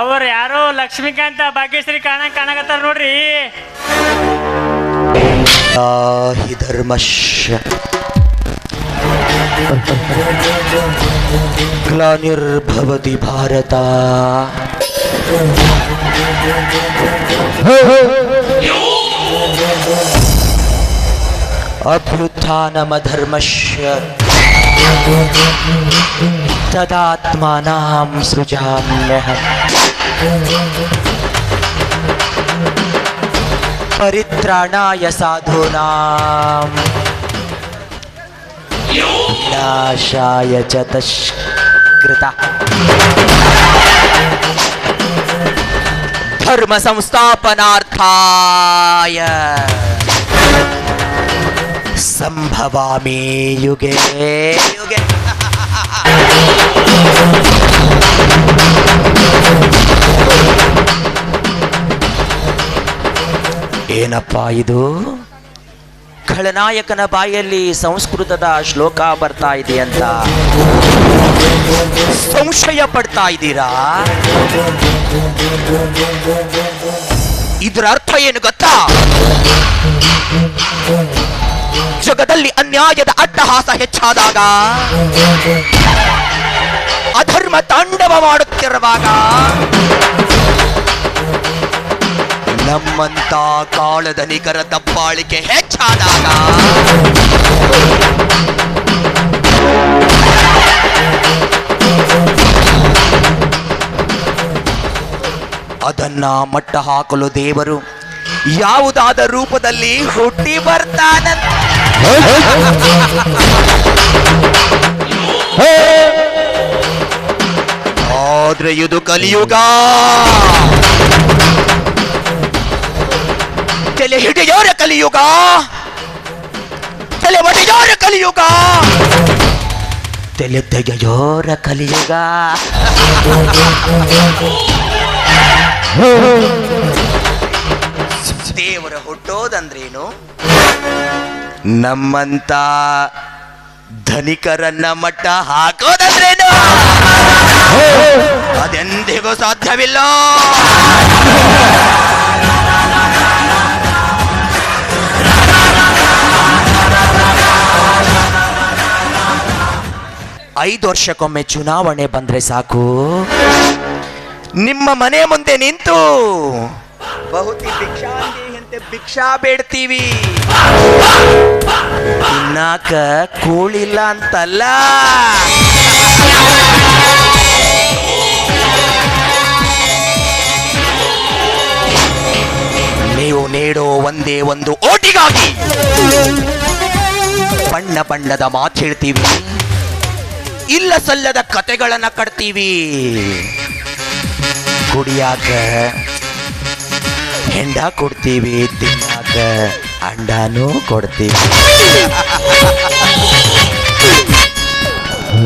ಅವ್ರು ಯಾರೋ ಲಕ್ಷ್ಮೀಕಾಂತ ಭಾಗ್ಯಶ್ರೀ ಕಾಣ ಕಾಣಕತ್ತಾರ ನೋಡ್ರಿ ಹಿ ಧರ್ಮಶ್ಯ ಗ್ಲಾನಿರ್ಭವತಿ ಭಾರತ ಅಭ್ಯುತ್ಥಾನಮಧರ್ಮಶ್ಯ ತದಾತ್ಮಾನಾಂ ಸೃಜಾಮ್ಯಹಂ परित्राणाय साधूनाम्। नाशाय च तष्कृता धर्म संस्थापनार्थाय संभवामी युगे युगे। ಏನಪ್ಪ ಇದು? ಖಳನಾಯಕನ ಬಾಯಲ್ಲಿ ಸಂಸ್ಕೃತದ ಶ್ಲೋಕ ಬರ್ತಾ ಇದೆ ಅಂತ. ಸಂಶಯ ಪಡ್ತಾ ಇದ್ದೀರಾ? ಇದರ ಅರ್ಥ ಏನು ಗೊತ್ತಾ? ಜಗದಲ್ಲಿ ಅನ್ಯಾಯದ ಅಟ್ಟಹಾಸ ಹೆಚ್ಚಾದಾಗ, ಅಧರ್ಮ ತಾಂಡವ ಮಾಡುತ್ತಿರುವಾಗ ನಮ್ಮಂತ ಕಾಳದ ನಿಗರ ದಬ್ಬಾಳಿಕೆ ಹೆಚ್ಚಾದಾಗ ಅದನ್ನ ಮಟ್ಟ ಹಾಕಲು ದೇವರು ಯಾವುದಾದ ರೂಪದಲ್ಲಿ ಹುಟ್ಟಿ ಬರ್ತಾನ. ಆದ್ರೆ ಇದು ಕಲಿಯುಗ. ತಲೆ ಹಿಡಿಯೋರ ಕಲಿಯುಗ? ತಲೆ ಒಡೆಯೋರ ಕಲಿಯುಗ? ತಲೆ ತೆಗೆಯೋರ ಕಲಿಯುಗ? ದೇವರ ಹುಟ್ಟೋದಂದ್ರೇನು? ನಮ್ಮಂತ ಧನಿಕರನ್ನ ಮಟ್ಟ ಹಾಕೋದಂದ್ರೇನು? ಅದೆಂದಿಗೂ ಸಾಧ್ಯವಿಲ್ಲ. ಐದು ವರ್ಷಕ್ಕೊಮ್ಮೆ ಚುನಾವಣೆ ಬಂದ್ರೆ ಸಾಕು. ನಿಮ್ಮ ಮನೆ ಮುಂದೆ ನಿಂತು ಬಹುತಿ ಭಿಕ್ಷಾಂತೆ ಭಿಕ್ಷಾ ಬೇಡ್ತೀವಿ. ತಿನ್ನಾಕ ಕೂಳಿಲ್ಲ ಅಂತಲ್ಲ. ನೀವು ನೀಡೋ ಒಂದೇ ಒಂದು ಓಟಿಗಾಗಿ ಬಣ್ಣ ಬಣ್ಣದ ಮಾತು ಹೇಳ್ತೀವಿ. ಇಲ್ಲ ಸಲ್ಲದ ಕತೆಗಳನ್ನ ಕಟ್ತೀವಿ. ಕುಡಿಯಾಕ ಹೆಂಡ ಕೊಡ್ತೀವಿ, ತಿನ್ನಾಕ ಅಂಡಾನು ಕೊಡ್ತೀವಿ.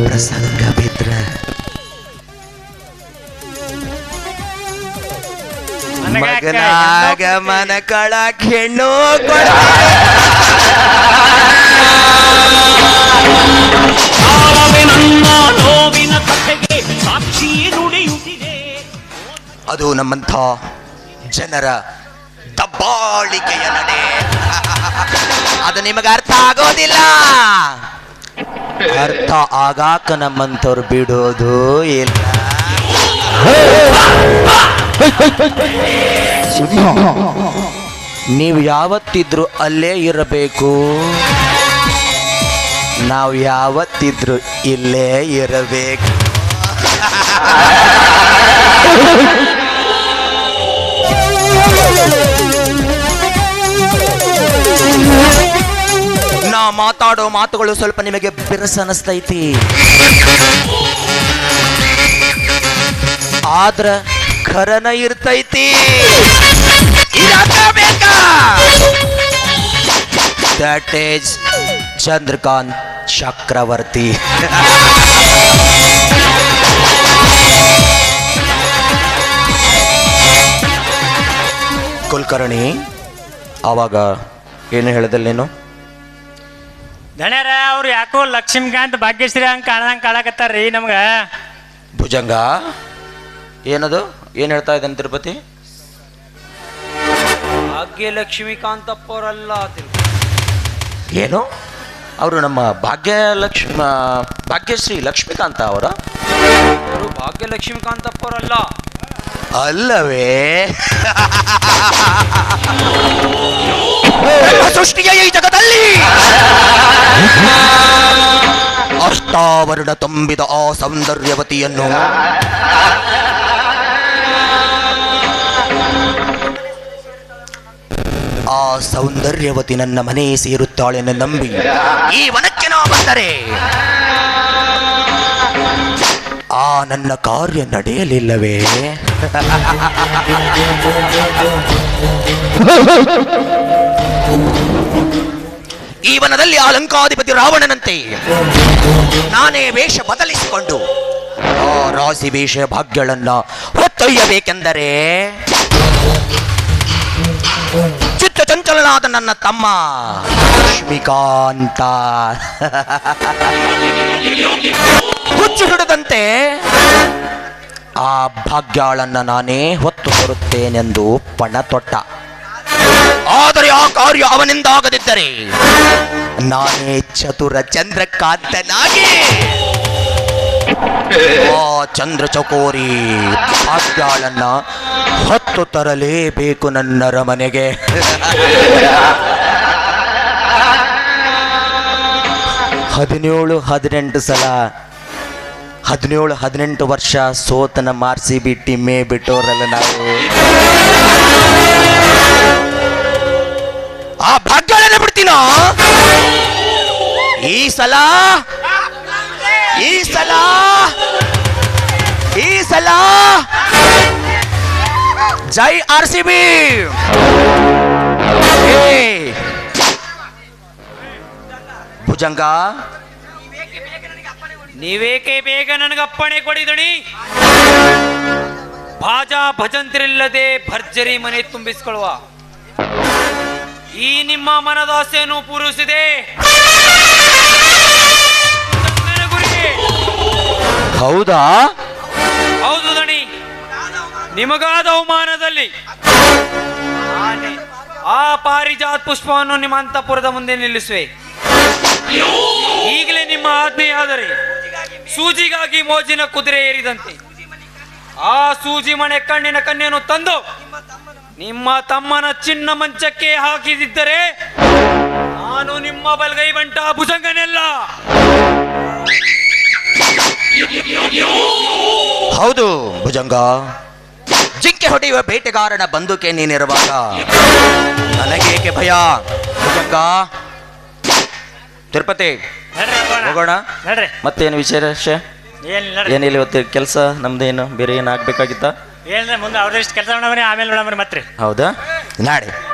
ಪ್ರಸಂಗ ಬಿದ್ರ ಮಗನಾಗ ಮನ ಕಳಕ್ ಹೆಣ್ಣು ಕಾಲವೇ ಅದು ನಮ್ಮಂಥ ಜನರ ದಬ್ಬಾಳಿಕೆಯ ನಡೆ. ಅದು ನಿಮಗೆ ಅರ್ಥ ಆಗೋದಿಲ್ಲ. ಅರ್ಥ ಆಗಾಕ ನಮ್ಮಂಥವ್ರು ಬಿಡೋದು ಇಲ್ಲ. ನೀವು ಯಾವತ್ತಿದ್ರು ಅಲ್ಲೇ ಇರಬೇಕು. ನಾವು ಯಾವತ್ತಿದ್ರು ಇಲ್ಲೇ ಇರಬೇಕು. ನಾ ಮಾತಾಡೋ ಮಾತುಗಳು ಸ್ವಲ್ಪ ನಿಮಗೆ ಬಿರುಸನಿಸ್ತೈತಿ. ಆದ್ರ ಖರನ ಇರ್ತೈತಿ. That is Chandrakant Chakravarti. Kulkarni ಆವಾಗ ಏನು ಹೇಳಿದಲ್ಲ ನೀನು? ಗಣ್ಯರ ಅವ್ರು ಯಾಕೋ ಲಕ್ಷ್ಮೀಕಾಂತ್ ಭಾಗ್ಯಶ್ರೀ ಹಂಗ ಕಾಣದಂಗ ಕಾಣಕತ್ತಾರ್ರಿ ನಮ್ಗೆ? ಭುಜಂಗ ಏನದು? ಏನು ಹೇಳ್ತಾ ಇದ್ದಾನೆ ತಿರುಪತಿ? ಭಾಗ್ಯ ಲಕ್ಷ್ಮೀಕಾಂತಪ್ಪ ಅವರಲ್ಲ ಏನು? ಅವರು ನಮ್ಮ ಭಾಗ್ಯ ಲಕ್ಷ್ಮ ಭಾಗ್ಯಶ್ರೀ ಲಕ್ಷ್ಮೀಕಾಂತ ಅವರ? ಅವರು ಭಾಗ್ಯ ಲಕ್ಷ್ಮೀಕಾಂತಪ್ಪ ಅವರಲ್ಲ ಅಲ್ಲವೇ ಸೃಷ್ಟಿಯ ಈ ಜಗದಲ್ಲಿ. ಅಷ್ಟಾವರಣ ತುಂಬಿದ ಆ ಸೌಂದರ್ಯವತಿಯನ್ನು ಆ ಸೌಂದರ್ಯವತಿ ನನ್ನ ಮನೆ ಸೇರುತ್ತಾಳೆನ್ನು ನಂಬಿ. ಈ ವನಕ್ಕೆ ನಾವು ಬಂದರೆ ಆ ನನ್ನ ಕಾರ್ಯ ನಡೆಯಲಿಲ್ಲವೇ? ಈ ವನದಲ್ಲಿ ಆ ಲಂಕಾಧಿಪತಿ ರಾವಣನಂತೆ ನಾನೇ ವೇಷ ಬದಲಿಸಿಕೊಂಡು ಆ ರಾಸಿ ವೇಷ ಭಾಗ್ಯಗಳನ್ನ ಹೊತ್ತೊಯ್ಯಬೇಕೆಂದರೆ ಚಂಚಲನಾದ ನನ್ನ ತಮ್ಮ. ಲಕ್ಷ್ಮಿಕಾಂತ. ಹುಚ್ಚು ಹಿಡಿದಂತೆ ಆ ಭಾಗ್ಯಾಳನ್ನ ನಾನೇ ಹೊತ್ತು ಬರುತ್ತೇನೆಂದು ಪಣ ತೊಟ್ಟ ಆದರೆ ಆ ಕಾರ್ಯ ಅವನಿಂದಾಗದಿದ್ದರೆ ನಾನೇ ಚತುರ ಚಂದ್ರಕಾಂತನಾಗಿ ಚಂದ್ರ ಚಕೋರಿ ಭಾಗ್ಯಾಳನ್ನ ಹತ್ತು ತರಲೇಬೇಕು ನನ್ನರ ಮನೆಗೆ. ಹದಿನೇಳು, ಹದಿನೆಂಟು ಸಲ, ಹದಿನೇಳು, ಹದಿನೆಂಟು ವರ್ಷ ಸೋತನ ಮಾರ್ಸಿ ಬಿಟ್ಟು ಮೇ ಬಿಟ್ಟೋರಲ್ಲ ನಾವು. ಆ ಭಾಗ್ಯಗಳನ್ನ ಬಿಡ್ತೀನೋ? ಈ ಸಲ ಈ ಸಲ ಈ ಸಲ ಜೈ ಆರ್ ಸಿ ಬಿ ಭುಜಂಗ, ನೀವೇಕೆ ಬೇಗ ನನಗೆ ಅಪ್ಪಣೆ ಕೊಡಿದಣಿ? ಭಾಜಾ ಭಜಂತ್ರಿಲ್ಲದೆ ಭರ್ಜರಿ ಮನೆ ತುಂಬಿಸಿಕೊಳ್ಳುವ. ಈ ನಿಮ್ಮ ಮನದಾಸೆಯನ್ನು ಪೂರೈಸಿದೆ. ಹೌದಾ? ಹೌದು ದಣಿ. ನಿಮಗಾದ ಅವಮಾನದಲ್ಲಿ ಆ ಪಾರಿಜಾತ್ ಪುಷ್ಪವನ್ನು ನಿಮ್ಮ ಅಂತಪುರದ ಮುಂದೆ ನಿಲ್ಲಿಸುವೆ. ಈಗಲೇ ನಿಮ್ಮ ಆಜ್ಞೆಯಾದರೆ ಸೂಜಿಗಾಗಿ ಮೋಜಿನ ಕುದುರೆ ಏರಿದಂತೆ. ಆ ಸೂಜಿ ಮನೆ ಕಣ್ಣಿನ ಕನ್ಯೆಯನ್ನು ತಂದು ನಿಮ್ಮ ತಮ್ಮನ ಚಿನ್ನ ಮಂಚಕ್ಕೆ ಹಾಕಿದಿದ್ದರೆ ನಾನು ನಿಮ್ಮ ಬಲಗೈ ಬಂಟ ಭುಜಂಗನೆಲ್ಲ. ಹೌದು. ಭುಜಂಗ. ಜಿಂಕೆ ಹೊಡೆಯುವ ಬೇಟೆಗಾರನ ಬಂದುಕೆ ನೀನಿರುವಾಗ ನನಗೇಕೆ ಭಯ? ಭುಜಂಗ. ತಿರುಪತಿ. ಹೋಗೋಣ. ಮತ್ತೇನು ವಿಶೇಷ? ಏನಿಲ್ಲ ಇವತ್ತು ಕೆಲಸ? ನಮ್ದೇನು ಬೇರೆ ಏನು ಆಗ್ಬೇಕಾಗಿತ್ತ? ಏನಿಲ್ಲ ಮುಂದೆ ಅವ್ರಷ್ಟು ಕೆಲಸ ಆಮೇಲೆ ನೋಡಮ್ರಿ ಮತ್ತೆ. ಹೌದಾ? ನಾಳೆ.